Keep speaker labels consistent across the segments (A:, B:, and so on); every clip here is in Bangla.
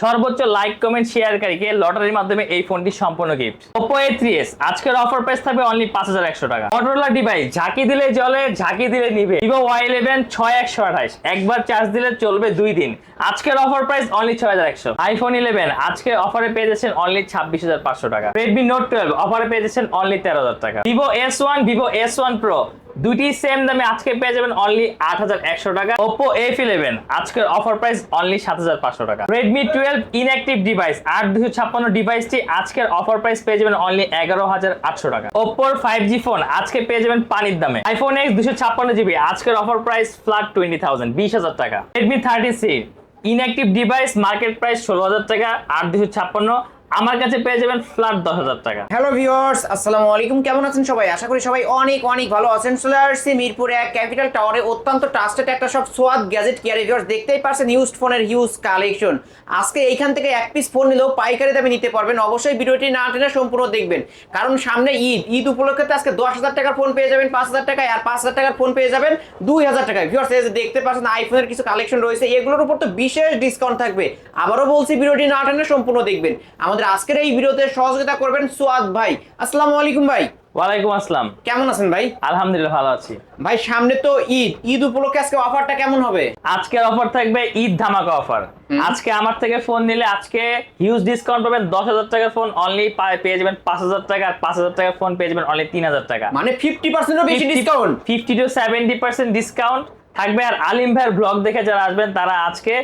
A: সর্বোচ্চ লাইক, কমেন্ট শেয়ারকারীকে লটারির মাধ্যমে এই ফোনটি সম্পূর্ণ gift Oppo A three S আজকের অফার প্রাইস থাকবে অনলি পাঁচ হাজার একশো টাকা। মটোরোলা ডিভাইস ঝাঁকি দিলে জলে ঝাঁকি দিলে নিবে ভিভো ওয়াই ইলেভেন ছয় একশো আঠাশ। একবার চার্জ দিলে চলবে দুই দিন। আজকের অফার প্রাইস অনলি ছয় হাজার একশো। আইফোন ইলেভেন আজকে অফারে পেয়ে যাচ্ছেন অনলি ছাব্বিশ হাজার পাঁচশো টাকা। রেডমি নোট টুয়েলভ অফারে পেয়ে যাচ্ছেন অনলি তেরো হাজার টাকা। Vivo S one Vivo S one Pro দুটি সেম দামে আজকে পেয়ে যাবেন অনলি আট হাজার একশো টাকা। ওপো এফ ইলেভেন আজকের অফার প্রাইস অনলি সাত হাজার পাঁচশো টাকা। রেডমি টুয়েলভ ইনঅ্যাক্টিভ ডিভাইস আট দুশো ছাপ্পান্ন ডিভাইসটি আজকের অফার প্রাইস পেয়ে যাবেন অনলি এগারো হাজার আটশো টাকা। ওপ্পোর ফাইভ জি ফোন আজকে পেয়ে যাবেন পানির দামে। আইফোন এক্স দুশো ছাপ্পান্ন জিবি আজকের offer price flat twenty thousand বিশ হাজার টাকা। Redmi thirty C inactive device market price ষোলো হাজার টাকা, আট দুশো ছাপ্পান্ন আমার কাছে পেয়ে যাবেন ফ্ল্যাট দশ হাজার টাকা।
B: হ্যালো ভিউয়ার্স আসসালামু আলাইকুম। কেমন আছেন সবাই? আশা করি সবাই অনেক অনেক ভালো আছেন। আসছি মিরপুরে এক ক্যাপিটাল টাওয়ারে অত্যন্ত ট্রাস্টেড একটা সব সোয়াদ গ্যাজেট কেয়ার ভিউয়ার্স দেখতেই পারছেন ইউজড ফোনের হিউজ কালেকশন আজকে এইখান থেকে এক পিস ফোন নিলেও পাইকারি দামে নিতে পারবেন। অবশ্যই ভিডিওটি না টেনে সম্পূর্ণ দেখবেন। কারণ সামনে ঈদ ঈদ উপলক্ষে তো আজকে দশ হাজার টাকার ফোন পেয়ে যাবেন, পাঁচ হাজার টাকায়। আর পাঁচ হাজার টাকার ফোন পেয়ে যাবেন দুই হাজার টাকায়। ভিউয়ার্স এই যে দেখতে পাচ্ছেন আইফোনের কিছু কালেকশন রয়েছে। এগুলোর উপর তো বিশেষ ডিসকাউন্ট থাকবে। আবারও বলছি, ভিডিওটি না টেনে সম্পূর্ণ দেখবেন। আমাদের আজকের এই ভিডিওতে সহযোগিতা করবেন সোয়াদ ভাই। আসসালামু আলাইকুম ভাই।
A: ওয়ালাইকুম আসসালাম।
B: কেমন আছেন ভাই?
A: আলহামদুলিল্লাহ ভালো আছি।
B: ভাই সামনে তো ঈদ। ঈদ উপলক্ষে আজকে অফারটা কেমন হবে?
A: আজকের অফার থাকবে ঈদ ধামাকা অফার আজকে আমার থেকে ফোন নিলে আজকে হিউজ ডিসকাউন্ট পাবেন দশ হাজার টাকার ফোন অনলি পেয়ে যাবেন পাঁচ হাজার টাকা আর পাঁচ হাজার টাকার ফোন পেয়ে যাবেন অনলি তিন হাজার টাকা।
B: মানে ফিফটি পার্সেন্টও বেশি discount
A: fifty to seventy percent discount থাকবে। আর আলিম ভাইয়ের ব্লগ দেখে যারা আসবেন তারা আজকে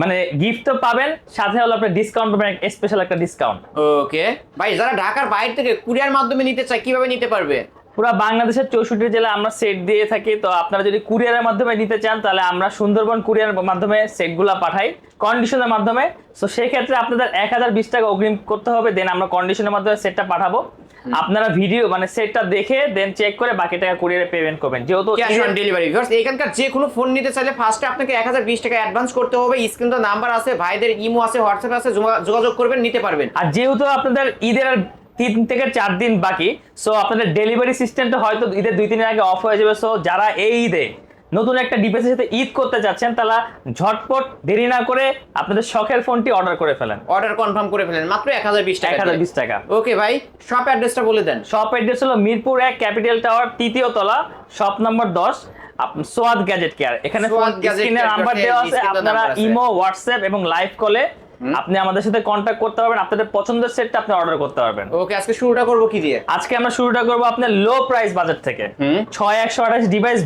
A: মানে গিফট তো পাবেন সাথে হলো আপনার ডিসকাউন্ট পাবেন স্পেশাল একটা ডিসকাউন্ট
B: ওকে ভাই যারা ঢাকার বাইরে থেকে কুরিয়ার মাধ্যমে নিতে চায় কীভাবে নিতে পারবে?
A: পুরো বাংলাদেশের চৌষট্টি জেলা আমরা সেট দিয়ে থাকি তো আপনারা যদি কুরিয়ারের মাধ্যমে নিতে চান তাহলে আমরা সুন্দরবন কুরিয়ারের মাধ্যমে সেটগুলা পাঠাই কন্ডিশনের মাধ্যমে। তো সেই ক্ষেত্রে আপনাদের এক হাজার বিশ টাকা অগ্রিম করতে হবে দেন আমরা কন্ডিশনের মাধ্যমে সেটটা পাঠাবো। আপনারা ভিডিও মানে সেটটা দেখে দেন চেক করে বাকি টাকা কুরিয়ারে পেমেন্ট করবেন। যেহেতু
B: ক্যাশ অন ডেলিভারি ভিউয়ার্স এখানকার যে কোনো ফোন নিতে চাইলে ফার্স্টে আপনাকে এক হাজার বিশ টাকা অ্যাডভান্স করতে হবে স্ক্রিনে নাম্বার আছে ভাইদের ইমো আছে হোয়াটসঅ্যাপ আছে যোগা- যোগাযোগ করবেন নিতে পারবেন।
A: আর যেহেতু আপনাদের ঈদের তিন থেকে চার দিন বাকি সো আপনাদের ডেলিভারি সিস্টেমটা হয়তো ঈদের দুই দিনের আগে অফ হয়ে যাবে সো যারা এই ঈদে নতুন একটা ডিভাইসের সাথে ঈদ করতে চাচ্ছেন তাহলে ঝটপট দেরি না করে আপনাদের শখের ফোনটি অর্ডার করে ফেলেন।
B: অর্ডার কনফার্ম করে ফেলেন মাত্র এক হাজার বিশ টাকা
A: এক হাজার বিশ টাকা।
B: ওকে ভাই শপ অ্যাড্রেসটা বলে দেন।
A: শপ অ্যাড্রেস হলো মিরপুর এক ক্যাপিটাল টাওয়ার তৃতীয় তলা শপ নম্বর দশ সোয়াদ গ্যাজেট কেয়ার এখানে
B: ফোন
A: স্ক্রিনে নাম্বার দেওয়া আছে আপনারা। ইমো হোয়াটসঅ্যাপ এবং লাইভ কলে আপনি আমাদের সাথে কন্ট্যাক্ট করতে পারবেন আপনাদের পছন্দের সেটটা আপনি অর্ডার করতে পারবেন।
B: ওকে আজকে শুরুটা করব কি দিয়ে?
A: আজকে আমরা শুরুটা করব আপনার লো প্রাইস বাজেট থেকে। ছয় একশো আঠাশ ডিভাইস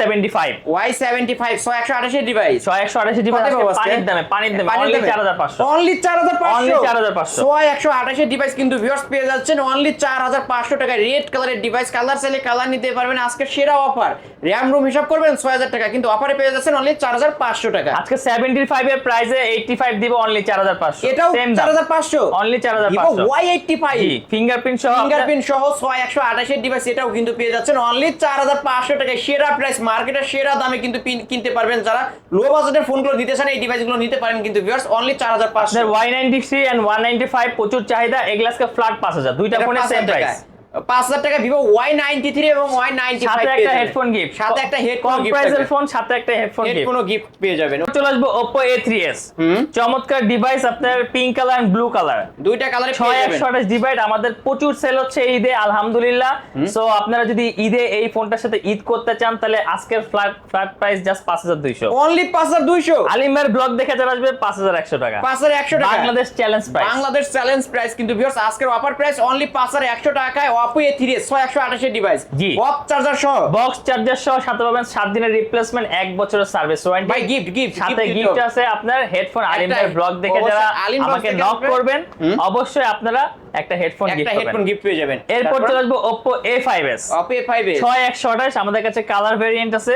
A: সেভেন্টি ফাইভ
B: ছয় একশো আঠাশের ডিভাইস
A: ছয় একশো আঠাশি ডিভাইস? পানির দামে পানির দামে অনলি চার হাজার পাঁচশো।
B: অনলি চার হাজার
A: Only
B: পাঁচশো।
A: 4500
B: ছয় একশো আঠাশের ডিভাইস কিন্তু ভিউয়ার্স পেয়ে যাচ্ছেন অনলি চার হাজার পাঁচশো টাকায় রেড কালারের ডিভাইস কালার চাইলে কালার নিতে পারবেন আজকে সেরা অফার র্যাম রুম হিসাব করবেন ছয় হাজার টাকা কিন্তু অফারে পেয়ে যাচ্ছেন অনলি চার হাজার পাঁচশো টাকা।
A: আজকে সেভেন্টি ফাইভ এর প্রাইসে এইটটি ফাইভ দিব অনলি চার হাজার পাঁচশো।
B: এটাও
A: সেম
B: চার হাজার পাঁচশো?
A: অনলি চার হাজার পাঁচশো।
B: Y eighty five.
A: G fingerprint সহ
B: ফিঙ্গারপ্রিন্ট সহ ছয় একশো আঠাশের ডিভাইস এটাও কিন্তু পেয়ে যাচ্ছেন। অনলি চার হাজার পাঁচশো টাকায় সেরা প্রাইস মার্কেটের সেরা দামে কিন্তু কিনতে পারবেন যারা লো বাজেটের ফোনগুলো নিতে চান এই ডিভাইসগুলো নিতে পারেন কিন্তু ভিউয়ার্স অনলি চার হাজার পাঁচশো।
A: আপনার Y ninety three and one ninety five প্রচুর চাহিদা এগুলাসকে ফ্ল্যাট পাঁচ হাজার। দুইটা ফোনের সেম প্রাইস
B: পাঁচ হাজার টাকা ভিভো ওয়াই নাইনটি থ্রি এবং ওয়াই নাইনটি
A: সাথে একটা হেডফোন গিফট
B: সাথে একটা হেডফোন
A: কম প্রাইসের ফোন সাথে একটা হেডফোন গিফট
B: গিফট পেয়ে যাবেন।
A: চলে আসব Oppo A3s চমৎকার ডিভাইস আপনার pink colour and blue colour
B: দুইটা কালারে পেয়ে যাবেন।
A: ডিভাইড আমাদের প্রচুর সেল হচ্ছে ঈদে আলহামদুলিল্লাহ। সো আপনারা যদি ঈদে এই ফোনটার সাথে ঈদ করতে চান তাহলে আজকের ফ্ল্যাট ফ্ল্যাট প্রাইস জাস্ট পাঁচ হাজার দুইশো।
B: অনলি পাঁচ হাজার দুইশো।
A: আলিমের ব্লগ দেখে চলে আসবে পাঁচ হাজার একশো টাকা।
B: পাঁচ হাজার একশো টাকা।
A: Bangladesh challenge price
B: Bangladesh challenge price কিন্তু ভিউয়ার্স আজকের অফার প্রাইস অনলি পাঁচ হাজার একশো টাকায়। অপো এ থ্রি ছয় একশো আঠাশের ডিভাইস
A: জি।
B: বক্স চার্জার সহ।
A: বক্স চার্জার সহ সাথে পাবেন সাত দিনের রিপ্লেসমেন্ট এক বছরের সার্ভিস ওয়ারেন্টি
B: ভাই গিফট গিফট
A: সাথে গিফট আছে আপনার হেডফোন আলিম
B: ভাই
A: ব্লগ দেখে যারা আমাকে নক করবেন অবশ্যই আপনারা একটা হেডফোন
B: একটা হেডফোন গিফট পেয়ে যাবেন।
A: এরপর চলে আসব Oppo A5s
B: Oppo A five
A: ছয় একশো আঠাশ আমাদের কাছে কালার ভেরিয়েন্ট আছে।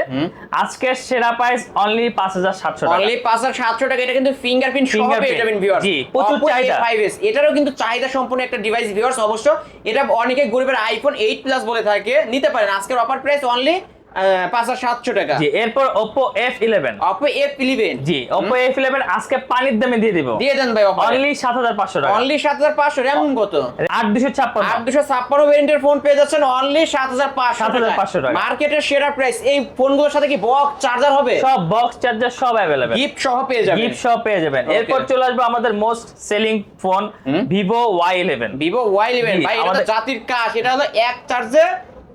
A: আজকের সেরা প্রাইস অনলি পাঁচ হাজার সাতশো টাকা।
B: অনলি পাঁচ হাজার সাতশো টাকা এটা কিন্তু ফিঙ্গারপ্রিন্ট সহ পেয়ে যাবেন ভিউয়ার্স
A: জি, প্রচুর চাহিদা।
B: A5s এটারও কিন্তু চাহিদা সম্পূর্ণ একটা ডিভাইস ভিউয়ার্স অবশ্য। এটা অনেকে গরিবের আইফোন এইট প্লাস বলে থাকে নিতে পারেন। আজকের অফার প্রাইস অনলি টাকা
A: জি এরপর Oppo F11
B: Oppo F eleven
A: জি Oppo F11 আজকে পানির দামে দিয়ে দিব
B: দিয়ে দেন ভাই অফার
A: অনলি 7500 টাকা
B: অনলি সাত হাজার পাঁচশো র্যাম কত
A: 8256
B: আট দুশো ছাপ্পান্ন ভেরিয়েন্টের ফোন পেয়ে যাচ্ছেন অনলি সাত হাজার পাঁচশো
A: 7,500 টাকা।
B: মার্কেটের সেরা প্রাইস এই ফোনগুলোর সাথে কি বক্স চার্জার হবে
A: সব বক্স চার্জার সব अवेलेबल
B: গিফট সহ পেয়ে যাবেন
A: গিফট সব পেয়ে যাবেন
B: Okay.
A: এরপর চলে আসবে আমাদের most selling phone Vivo Y11
B: Vivo Y eleven
A: জি,
B: ভাই এটা তো
A: আমাদের-
B: জাতির কাজ এটা হলো এক চার্জে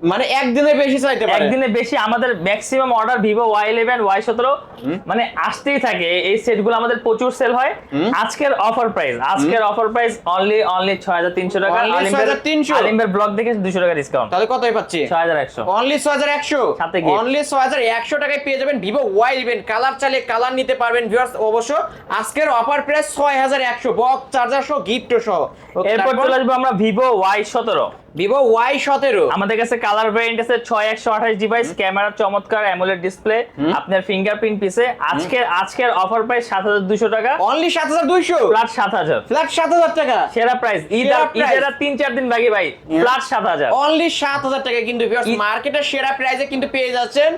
B: মানে একদিনে বেশি চাইতে পারে।
A: একদিনে বেশি আমাদের maximum order Vivo Y eleven Y সতেরো মানে আসতেই থাকে। এই- সেটগুলো আমাদের প্রচুর সেল হয়। আজকের অফার প্রাইস আজকের অফার প্রাইস অনলি অনলি ছয় হাজার তিনশো টাকা। আলিমের
B: 6,300
A: আলিমের ব্লগ দেখে দুশো টাকা ডিসকাউন্ট
B: তাহলে কতই পাচ্ছি?
A: ছয় হাজার একশো।
B: অনলি ছয় হাজার একশো।
A: সাথে।
B: অনলি ছয় হাজার একশো টাকায় পেয়ে যাবেন ভিভো ওয়াই ইলেভেন কালার চালে কালার নিতে পারবেন ভিউয়ার্স অবশ্য। আজকের অফার প্রাইস ছয় হাজার একশো। বক্স চার্জার সহ গিফট সহ।
A: এরপর চলে আসব আমরা ভিভো ওয়াই সতেরো।
B: ভিভো ওয়াই সতেরো।
A: আমাদের কাছে কালার ভ্যারিয়েন্ট আছে ছয় একশো আঠাশ ডিভাইস ক্যামেরা চমৎকার অ্যামোলেড ডিসপ্লে আপনার ফিঙ্গারপ্রিন্ট পিসে আজকের আজকের অফার প্রাইস সাত হাজার দুশো টাকা।
B: অনলি সাত হাজার দুইশো।
A: ফ্ল্যাট সাত হাজার।
B: ফ্ল্যাট সাত হাজার টাকা।
A: সেরা প্রাইস ঈদ ঈদের তিন চার দিন বাকি ভাই। ফ্ল্যাট সাত হাজার।
B: অনলি সাত হাজার টাকা কিন্তু মার্কেটের সেরা প্রাইসে কিন্তু পেয়ে যাচ্ছেন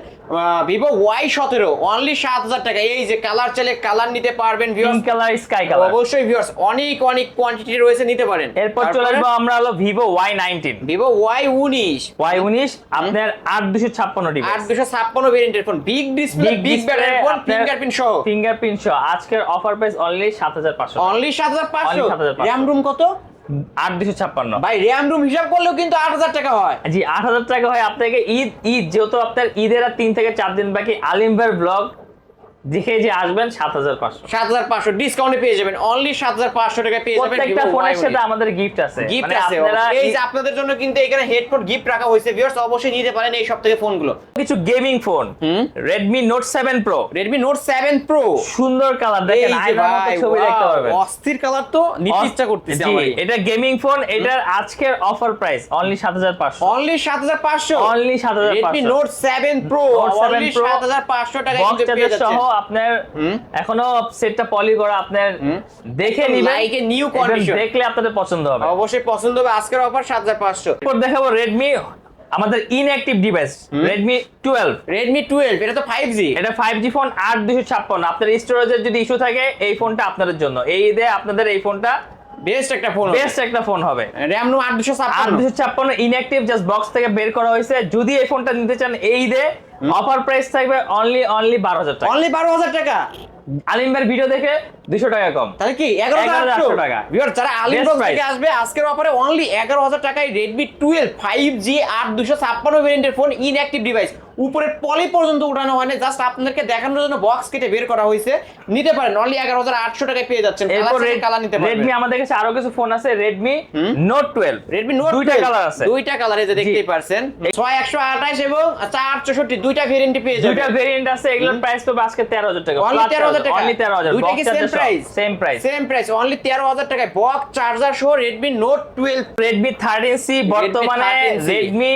B: ভিভো ওয়াই সতেরো অনলি সাত হাজার টাকা। এই যে কালার চাইলে কালার নিতে পারবেন
A: কালার স্কাই কালার
B: অবশ্যই ভিউয়ার্স অনেক অনেক কোয়ান্টিটি রয়েছে নিতে পারেন।
A: এরপর চলে আসব আমরা হলো Vivo Y nineteen
B: Vivo Y উনিশ
A: ওয়াই উনিশ আপনার আট দুশো ছাপ্পান্ন
B: আট দুশো ছাপ্পান্ন ভেরিয়েন্টের phone big display big battery phone fingerprint সহ।
A: ফিঙ্গারপ্রিন্ট সহ। আজকের অফার প্রাইস অনলি সাত হাজার পাঁচশো।
B: অনলি সাত হাজার পাঁচশো?
A: Only 7,500
B: র্যাম রুম কত?
A: আট দুশো ছাপ্পান্ন।
B: ভাই র্যাম রুম হিসাব করলেও কিন্তু আট হাজার টাকা হয়।
A: জি আট হাজার টাকা হয় আপনাকে ঈদ ঈদ যেহেতু আপনার ঈদের আর তিন থেকে চার দিন বাকি আলিম ভাইয়ের ব্লগ দেখে যে আসবেন সাত হাজার পাঁচশো।
B: সাত হাজার পাঁচশো ডিসকাউন্টে পেয়ে যাবেন। অনলি সাত হাজার পাঁচশো টাকা পেয়ে যাবেন
A: প্রত্যেকটা ফোনের সাথে আমাদের গিফট আছে।
B: গিফট
A: মানে
B: আছে এই যে আপনাদের জন্য কিন্তু এখানে হেডফোন গিফট রাখা হয়েছে ভিউয়ার্স অবশ্যই নিতে পারেন এই সব থেকে ফোনগুলো
A: কিছু gaming
B: phone.
A: Redmi Note seven Pro
B: Redmi Note seven Pro
A: সুন্দর কালার দেখেন আইফোন ছবি দেখতে পারবেন।
B: অস্থির কালার তো নিতে ইচ্ছা করতেছে আমার
A: এটা গেমিং ফোন এটার আজকের অফার প্রাইস অনলি সাত হাজার পাঁচশো।
B: অনলি সাত হাজার পাঁচশো।
A: অনলি সাত হাজার
B: Redmi Note seven Pro
A: Note 7
B: only
A: Pro,
B: হাজার পাঁচশো টাকা কিন্তু পেয়ে যাচ্ছেন।
A: আপনার এখনও সেটটা পলি করা আপনার দেখে নিবেন এবং
B: condition।
A: দেখলে আপনাদের পছন্দ হবে।
B: অবশ্যই পছন্দ হবে আজকের অফার সাত হাজার পাঁচশো।
A: এরপর দেখাবো রেডমি আমাদের inactive device Redmi twelve
B: Redmi twelve এটা তো ফাইভ জি
A: এটা ফাইভ জি ফোন আট দুশো ছাপ্পান্ন। আপনার স্টোরেজের যদি ইস্যু থাকে এই ফোনটা আপনাদের জন্য। এই ঈদে আপনাদের এই ফোনটা
B: বেস্ট একটা ফোন
A: বেস্ট একটা ফোন হবে।
B: দুশো
A: আট দুশো ছাপ্পান্ন। ইনঅ্যাক্টিভ জাস্ট বক্স থেকে বের করা হয়েছে। যদি এই ফোনটা নিতে চান এই ঈদে অফার প্রাইস থাকবে অনলি অনলি বারো হাজার টাকা।
B: অনলি বারো হাজার টাকা?
A: আলিম ভাইয়ের ভিডিও দেখে দুশো টাকা কম।
B: তাহলে কি এগারো হাজার
A: টাকা।
B: যারা
A: আলিম
B: থেকে আসবে আজকের অফারে অনলি এগারো হাজার টাকায় রেডমি টুয়েলভ ফাইভ জি আট দুশো ছাপ্পান্ন ভেরিয়েন্টের ফোন ইনঅ্যাক্টিভ ডিভাইস উপরের পলি পর্যন্ত উঠানো হয়নি জাস্ট আপনাদেরকে দেখানোর জন্য বক্স কেটে বের করা হয়েছে। নিতে পারেন অনলি এগারো হাজার আটশো টাকায় পেয়ে যাচ্ছেন। কালার নিতে পারবেন।
A: রেডমি আমাদের কাছে আরও কিছু ফোন আছে Redmi Note twelve
B: Redmi Note
A: দুইটা কালার আছে।
B: দুইটা কালার এই যে দেখতেই পারছেন। ছয় একশো আঠাশ এবং চার চৌষট্টি দুইটা ভেরিয়েন্ট পেয়ে
A: দুইটা ভেরিয়েন্ট আছে এগুলোর প্রাইস তো আজকে তেরো হাজার টাকা।
B: অনলি তেরো হাজার টাকা।
A: অনলি তেরো হাজার
B: দুইটা কি same price
A: same price
B: same price only তেরো হাজার টাকায় বক্স চার্জার সহ Redmi Note twelve
A: Redmi thirteen C বর্তমানে
B: 13C
A: রেডমি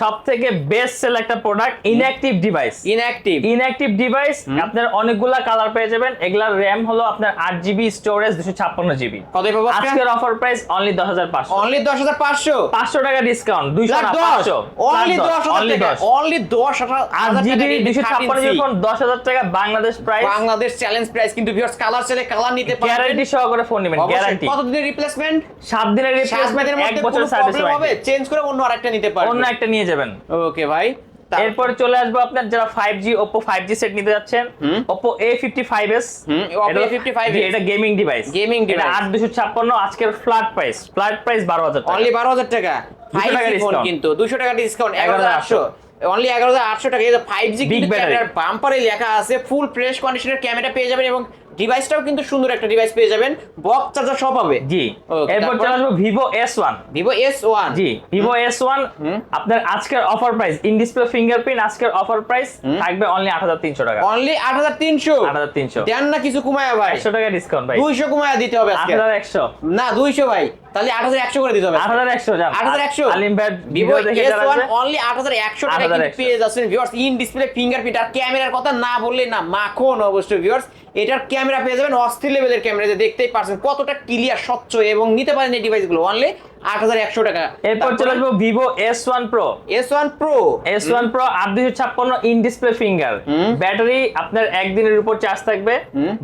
A: সব থেকে বেস্ট সেল একটা product inactive device
B: inactive
A: inactive device আপনার অনেকগুলা কালার পেয়ে যাবেন। এগুলার র্যাম হলো আপনার আট জিবি স্টোরেজ দুশো ছাপ্পান্ন জিবি
B: কত পাবো
A: আজকের অফার প্রাইস অনলি দশ হাজার পাঁচশো।
B: অনলি দশ হাজার পাঁচশো?
A: পাঁচশো টাকা ডিসকাউন্ট দুইশো
B: লাখ
A: না
B: দশ।
A: পাঁচশো।
B: অনলি দশ হাজার
A: অনলি
B: টাকা অনলি
A: ছাপ্পান্ন জিবি ফোন দশ হাজার টাকা Bangladesh price
B: Bangladesh challenge price কিন্তু ভিউয়ার্স কালার চাইলে কালার নিতে পারবেন।
A: গ্যারান্টি সহকারে ফোন নেবেন গ্যারান্টি
B: কত দিনের রিপ্লেসমেন্ট
A: সাত দিনের
B: সাত
A: রিপ্লেসমেন্ট
B: মাসের
A: এক বছর সার্ভিস
B: হবে চেঞ্জ করে অন্য আরেকটা নিতে পারবেন।
A: অন্য একটা নিয়ে যাবেন।
B: ওকে ভাই।
A: এরপর চলে আসব আপনার যারা five G Oppo five G set নিতে যাচ্ছেন। ফাইভ এস
B: Oppo A55s
A: এটা গেমিং ডিভাইস। আট দুশো ছাপ্পান্ন আজকের ফ্ল্যাট প্রাইস ফ্ল্যাট প্রাইস বারো হাজার টাকা।
B: অনলি বারো হাজার টাকা। ফাইভ
A: টাকা
B: ফোন কিন্তু দুশো টাকা ডিসকাউন্ট এগারো হাজার আটশো। অনলি এগারো হাজার আটশো টাকা। এই ফাইভ জি
A: battery।
B: বাম্পারে লেখা আছে ফুল ফ্রেশ কন্ডিশনের ক্যামেরা পেয়ে যাবেন এবং ডিভাইসটাও কিন্তু সুন্দর একটা ডিভাইস পেয়ে যাবেন। বক্স চার্জার সব হবে
A: জি। এরপর চলে আসব Vivo S one
B: Vivo S one
A: G Vivo S one আপনার আজকের offer price in display fingerprint আজকের অফার প্রাইস থাকবে অনলি আট হাজার তিনশো টাকা।
B: অনলি আট হাজার তিনশো?
A: আট হাজার তিনশো।
B: দেন না কিছু কুমায়া ভাই।
A: একশো টাকা ডিসকাউন্ট ভাই।
B: দুইশো কুমায়া দিতে হবে
A: আট
B: আজকে
A: হাজার একশো।
B: না দুইশো ভাই। তাহলে আট হাজার একশো করে দিতে হবে
A: আট হাজার একশো
B: আট হাজার একশো।
A: আলিম ভাই
B: ভিভো এস ওয়ান অনলি আট হাজার একশো টাকা
A: 8,100
B: কিন্তু পেয়ে যাচ্ছেন ভিউয়ার্স ইন ডিসপ্লে ফিঙ্গারপ্রিন্ট আর ক্যামেরার কথা না বললে না মাখন অবশ্যই ভিউয়ার্স এটার ক্যামেরা পেয়ে যাবেন অস্থির লেভেলের ক্যামেরা, যে দেখতেই পারছেন কতটা ক্লিয়ার স্বচ্ছ এবং নিতে পারেন এই ডিভাইসগুলো অনলি আট হাজার একশো টাকা।
A: এরপর চলে আসব Vivo S one Pro
B: S one Pro
A: S one Pro আট দুশো ছাপ্পান্ন ইন ডিসপ্লে ফিঙ্গার ব্যাটারি আপনার একদিনের উপর চার্জ থাকবে।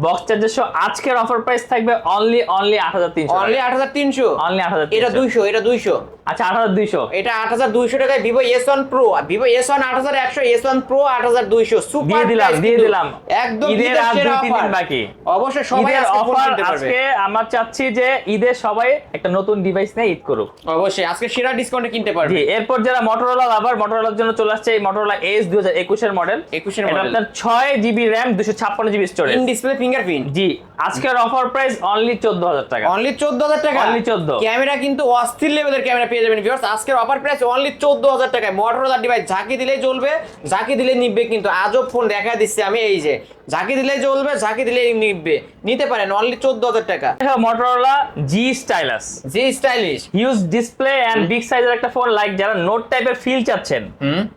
A: বক্স চার্জের আজকের অফার প্রাইস থাকবে অনলি অনলি আট হাজার তিনশো
B: অনলি আট হাজার তিনশো।
A: অনলি আট হাজার
B: এটা দুইশো এটা দুইশো।
A: আচ্ছা আট হাজার দুইশো।
B: এটা আট হাজার দুইশো টাকায় Vivo S one Pro Vivo S one আট হাজার একশো এস ওয়ান প্রো আট হাজার দুইশো। সুপার
A: দিলাম দিয়ে দিলাম।
B: একদম
A: ঈদের
B: ঈদের
A: আর দুই তিন দিন বাকি।
B: অবশ্যই সবাই
A: অফার আজকে আমরা চাচ্ছি যে ঈদের সবাই একটা নতুন ডিভাইস ঈদ করুক।
B: অবশ্যই আজকে সেরা ডিসকাউন্টে কিনতে পারবে।
A: জি এরপর যারা মোটরোলা আবার মোটরোলার জন্য চলে আসছে এই মোটরোলা এস দুই হাজার একুশের মডেল
B: 21 এর
A: এটা আপনার ছয় জিবি র্যাম দুশো ছাপ্পান্ন GB storage
B: in display fingerprint
A: জি আজকের অফার প্রাইস অনলি চোদ্দ হাজার টাকা।
B: অনলি চোদ্দ হাজার টাকা?
A: Only 14
B: ক্যামেরা কিন্তু অস্থির লেভেলের ক্যামেরা পেয়ে যাবেন ভিউয়ার্স আজকের অফার প্রাইস অনলি চোদ্দ হাজার টাকায়। মোটরোলা ডিভাইস ঝাঁকি দিলেই চলবে ঝাঁকি দিলে নিবে কিন্তু আজব ফোন দেখা দিচ্ছে আমি এই যে। ঝাঁকি দিলেই চলবে ঝাঁকি দিলেই নিবে। নিতে পারেন অনলি চোদ্দ হাজার টাকা।
A: Motorola G Stylus
B: G stylish
A: huge display and big সাইজের একটা ফোন লাইক যারা নোট টাইপের ফিল চাচ্ছেন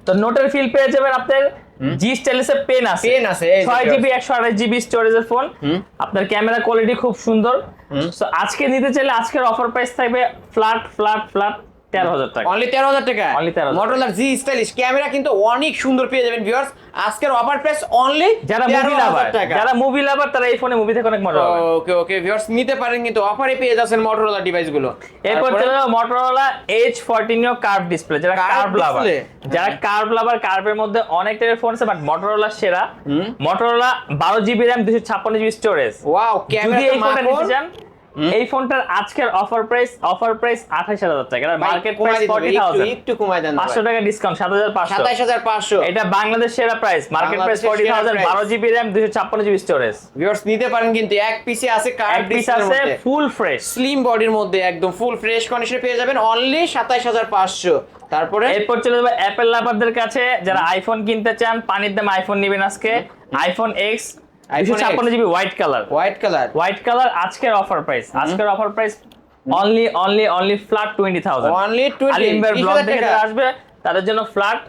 A: তো নোটের ফিল পেয়ে যাবেন আপনার জি স্টাইলিসের পেন আছে।
B: পেন আছে এই যে
A: ছয় জিবি একশো আঠাশ জিবি স্টোরেজের ফোন আপনার ক্যামেরা কোয়ালিটি খুব সুন্দর। সো আজকে নিতে চাইলে আজকের অফার প্রাইস থাকবে ফ্ল্যাট ফ্ল্যাট ফ্ল্যাট তেরো হাজার টাকা।
B: অনলি তেরো হাজার টাকা?
A: Only 13,000
B: মোটরোলার জি স্টাইলিশ ক্যামেরা কিন্তু অনেক সুন্দর পেয়ে যাবেন ভিউয়ার্স আজকের অফার প্রাইস অনলি
A: যারা মুভি লাভার যারা মুভি লাভার তারা এই ফোনে মুভি থেকে অনেক মজা পাবে।
B: ওকে ওকে ভিউয়ার্স নিতে পারেন কিন্তু অফারে পেয়ে যাচ্ছেন মোটরোলা
A: এরপর চলে কার্ভ ডিসপ্লে যারা কার্ভ লাভার যারা কার্ভ লাভার কার্ভের মধ্যে অনেক টাইপের ফোন আছে বাট মোটরোলা সেরা। মোটরোলা জিবি র্যাম দুশো ছাপ্পান্ন জিবি স্টোরেজ
B: ওয়াও
A: যদি এই ফোনটা নিতে চান এই ফোনটার আজকের অফার প্রাইস অফার প্রাইস আঠাশ হাজার টাকা। মার্কেট প্রাইস ফর্টি থাউজেন্ড
B: একটু কমাই দেন
A: পাঁচশো টাকা ডিসকাউন্ট সাত হাজার পাঁচশো।
B: সাতাইশ হাজার পাঁচশো।
A: এটা বাংলাদেশ সেরা প্রাইস মার্কেট প্রাইস
B: বাংলাদেশের
A: ফর্টি
B: সেরা
A: থাউজেন্ড
B: price।
A: বারো জিবি র্যাম দুশো ছাপ্পান্ন জিবি স্টোরেজ
B: ভিউয়ার্স নিতে পারেন কিন্তু এক পিসে আছে কার্ড
A: পিস আছে ফুল ফ্রেশ
B: স্লিম বডির মধ্যে একদম ফুল ফ্রেশ কন্ডিশনে পেয়ে যাবেন অনলি সাতাইশ হাজার পাঁচশো। তারপরে?
A: এরপর চলে যাবে অ্যাপেল লাভারদের কাছে যারা আইফোন কিনতে চান পানির দাম আইফোন নেবেন আজকে। আইফোন এক্স
B: iPhone
A: দুশো ছাপ্পান্ন GB white colour
B: white colour
A: white colour আজকের অফার প্রাইস আজকের offer price only only only flat twenty thousand
B: only twenty
A: আলিমবার blog থেকে আসবে তাদের জন্য ফ্ল্যাট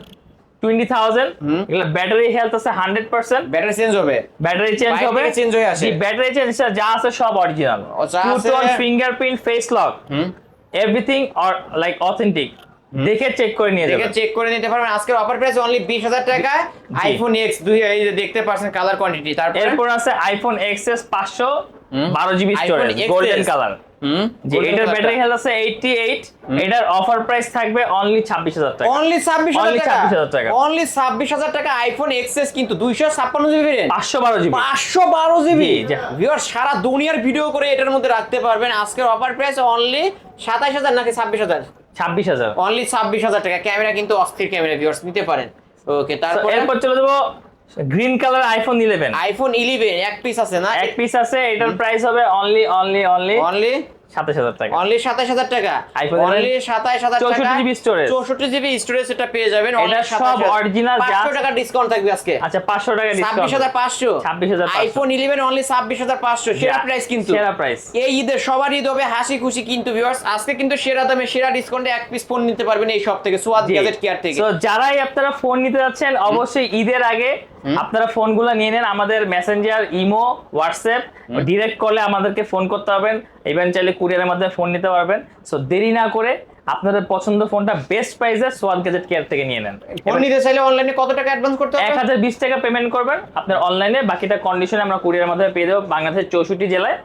A: টোয়েন্টি থাউজেন্ড এগুলো ব্যাটারি হেলথ আছে হান্ড্রেড পার্সেন্ট
B: ব্যাটারি চেঞ্জ হবে।
A: ব্যাটারি চেঞ্জ হবে।
B: change হয়ে আসে।
A: ব্যাটারি চেঞ্জ যা আছে সব original fingerprint face lock everything or like authentic দেখে চেক করে নিয়ে
B: দেখে চেক করে নিতে পারবেন। আজকের অফার প্রাইস অনলি বিশ হাজার টাকায় আইফোন এক্স দুই এই যে দেখতে পাচ্ছেন কালার কোয়ান্টিটি তারপরে
A: এরপর আছে আইফোন এক্সএস পাঁচশো বারো জিবি স্টোরেজ গোল্ডেন কালার যে এটার ব্যাটারি হেলথ আছে এইটটি এইট এটার অফার প্রাইস থাকবে অনলি ছাব্বিশ হাজার টাকা।
B: অনলি ছাব্বিশ হাজার
A: 26,000 টাকা।
B: অনলি ছাব্বিশ হাজার টাকা আইফোন এক্সএস কিন্তু দুইশো ছাপ্পান্ন জিবি ভেরিয়েন্ট
A: পাঁচশো বারো জিবি
B: পাঁচশো বারো জিবি ভিউয়ার সারা দুনিয়ার ভিডিও করে এটার মধ্যে রাখতে পারবেন। আজকের অফার প্রাইস অনলি সাতাইশ হাজার নাকি ছাব্বিশ হাজার?
A: ছাব্বিশ হাজার।
B: অনলি ছাব্বিশ হাজার টাকা। ক্যামেরা কিন্তু অস্থির ক্যামেরা ভিউয়ার্স নিতে পারেন। ওকে তারপর
A: এরপর চলে যাব green colour iPhone eleven
B: iPhone eleven এক পিস আছে না?
A: এক পিস আছে এটার প্রাইস হবে অনলি অনলি অনলি
B: অনলি
A: সাতাশ হাজার টাকা।
B: অনলি সাতাশ হাজার টাকা। অনলি হাজার টাকা।
A: 64 GB storage।
B: চৌষট্টি জিবি স্টোরেজ এটা পেয়ে যাবেন।
A: সব original
B: পাঁচশো টাকা ডিসকাউন্ট থাকবে আজকে।
A: আচ্ছা পাঁচশো টাকা ডিসকাউন্ট 26,500
B: আইফোন ইলেভেন অনলি ছাব্বিশ হাজার পাঁচশো। সেরা প্রাইস কিন্তু।
A: সেরা প্রাইস
B: এই ঈদের সবার ঈদ হবে হাসি খুশি কিন্তু ভিউয়ার্স আজকে কিন্তু সেরা দামে সেরা ডিসকাউন্টে এক পিস ফোন নিতে পারবেন এই সব থেকে সোয়াদ গ্যাজেট কেয়ার থেকে।
A: তো যারাই আপনারা ফোন নিতে যাচ্ছেন অবশ্যই ঈদের আগে আপনারা ফোনগুলো নিয়ে নেন আমাদের মেসেঞ্জার ইমো হোয়াটসঅ্যাপ ডিরেক্ট করলে আমাদেরকে ফোন করতে পারবেন। ইভেন চাইলে কুরিয়ারের মাধ্যমে ফোন নিতে পারবেন। সো দেরি না করে আপনাদের পছন্দ ফোনটা বেস্ট প্রাইসে সোয়াদ গ্যাজেট কেয়ার থেকে নিয়ে নেন।
B: ফোন নিতে চাইলে অনলাইনে কত টাকা অ্যাডভান্স করতে হবে?
A: হাজার বিশ টাকা পেমেন্ট করবেন আপনার অনলাইনে বাকিটা কন্ডিশনে আমরা কুরিয়ার মাধ্যমে পেয়ে দেবো বাংলাদেশের চৌষট্টি জেলায়।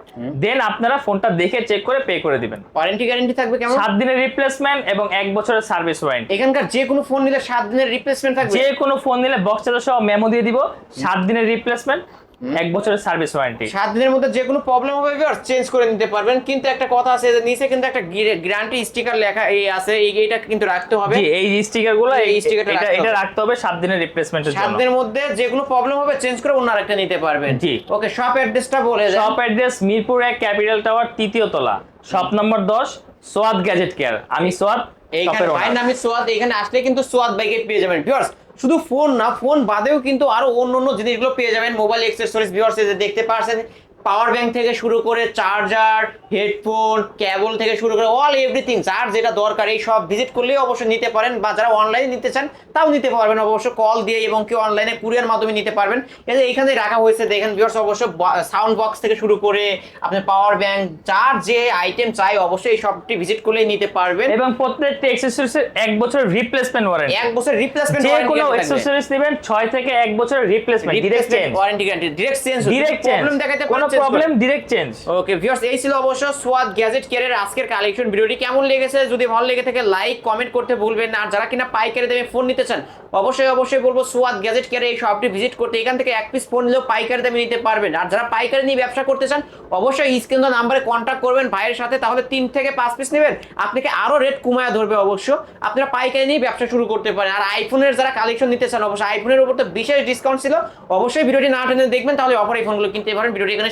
A: দেন আপনারা ফোনটা দেখে চেক করে পে করে দিবেন।
B: ওয়ারেন্টি গ্যারান্টি থাকবে কেমন?
A: সাত দিনের রিপ্লেসমেন্ট এবং এক বছরের সার্ভিস ওয়ারেন্টি
B: এখানকার যে কোনো ফোন নিলে সাত দিনের রিপ্লেসমেন্ট থাকবে?
A: যে কোনো ফোন নিলে বক্স চার্জার সহ মেমো দিয়ে দিব সাত দিনের রিপ্লেসমেন্ট এক বছরের সার্ভিস ওয়ারেন্টি।
B: সাত দিনের মধ্যে যে কোনো প্রবলেম হবে চেঞ্জ করে নিতে পারবেন। কিন্তু একটা কথা আছে যে নিচে কিন্তু একটা গ্যারান্টি স্টিকার লেখা এই আছে এই এইটা কিন্তু রাখতে হবে।
A: জি এই স্টিকারগুলো
B: এই
A: এই
B: sticker টা
A: এটা এটা। রাখতে হবে সাত দিনের রিপ্লেসমেন্টের জন্য।
B: সাত দিনের মধ্যে যে কোনো প্রবলেম হবে চেঞ্জ করে অন্য আরেকটা নিতে পারবেন।
A: জি।
B: ওকে শপ অ্যাড্রেসটা বলে দেন।
A: শপ অ্যাড্রেস মিরপুর এক ক্যাপিটাল টাওয়ার তৃতীয় তলা। শপ নম্বর দশ সোয়াদ গ্যাজেট কেয়ার আমি সোয়াদ
B: এইখানে ভাই নামে সোয়াদ এখানে আসলে কিন্তু সোয়াদ বাইকে পেয়ে যাবেন। ভিউয়ার্স শুধু ফোন না ফোন বাদেও কিন্তু আরও অন্য অন্য জিনিসগুলো পেয়ে যাবেন। মোবাইল এক্সেসরিজ ভিউয়ার্স দেখতে পারছেন। পাওয়ার ব্যাংক থেকে শুরু করে চার্জার হেডফোন কেবল থেকে শুরু করে অল এভরিথিং যার যেটা দরকার এই সব ভিজিট করলেই অবশ্যই নিতে পারেন বা যারা অনলাইনে নিতে চান তাও নিতে পারবেন। অবশ্য কল দিয়ে এবং কেউ অনলাইনে কুরিয়ার মাধ্যমে নিতে পারবেন। এই যে এখানে রাখা হয়েছে দেখেন ভিউয়ার্স অবশ্য সাউন্ড বক্স থেকে শুরু করে আপনার পাওয়ার ব্যাংক যার যে আইটেম চাই অবশ্যই এই সবটি ভিজিট করলেই নিতে পারবেন।
A: এবং প্রত্যেকটা অ্যাক্সেসরিজ এক বছর রিপ্লেসমেন্ট ওয়ারেন্টি
B: এক বছর রিপ্লেসমেন্ট
A: যে কোনো অ্যাক্সেসরিজ নেবেন 6 থেকে এক বছরের replacement direct
B: change warranty guarantee direct
A: change direct
B: problem দেখাতে
A: কোনো problem direct change
B: okay viewers এই ছিল অবশ্য সোয়াদ গ্যাজেট কেয়ারের আজকের কালেকশন ভিডিওটি কেমন লেগেছে? যদি ভালো লেগে থাকে লাইক কমেন্ট করতে ভুলবেন না। আর যারা কিনা পাইকারি দামে ফোন নিতে চান অবশ্যই অবশ্যই বলব সোয়াদ গ্যাজেট কেয়ারে এই শপটি ভিজিট করতে এখান থেকে এক পিস ফোন নিলেও পাইকারি দামে নিতে পারবেন। আর যারা পাইকারি নিয়ে ব্যবসা করতে চান অবশ্যই স্ক্রিন নাম্বারে কন্ট্যাক্ট করবেন। ভাইয়ের সাথে তাহলে তিন থেকে পাঁচ পিস নেবেন। আপনাকে আরও রেট কমায় ধরবে অবশ্য। আপনারা পাইকারি নিয়ে ব্যবসা শুরু করতে পারেন। আর আইফোনের যারা কালেকশন নিতে চান অবশ্যই আইফোনের উপর তো বিশেষ ডিসকাউন্ট ছিল। অবশ্যই ভিডিওটি না টেনে দেখবেন তাহলে অফার এই ফোনগুলো কিনতে পারেন। ভিডিওটি এখানে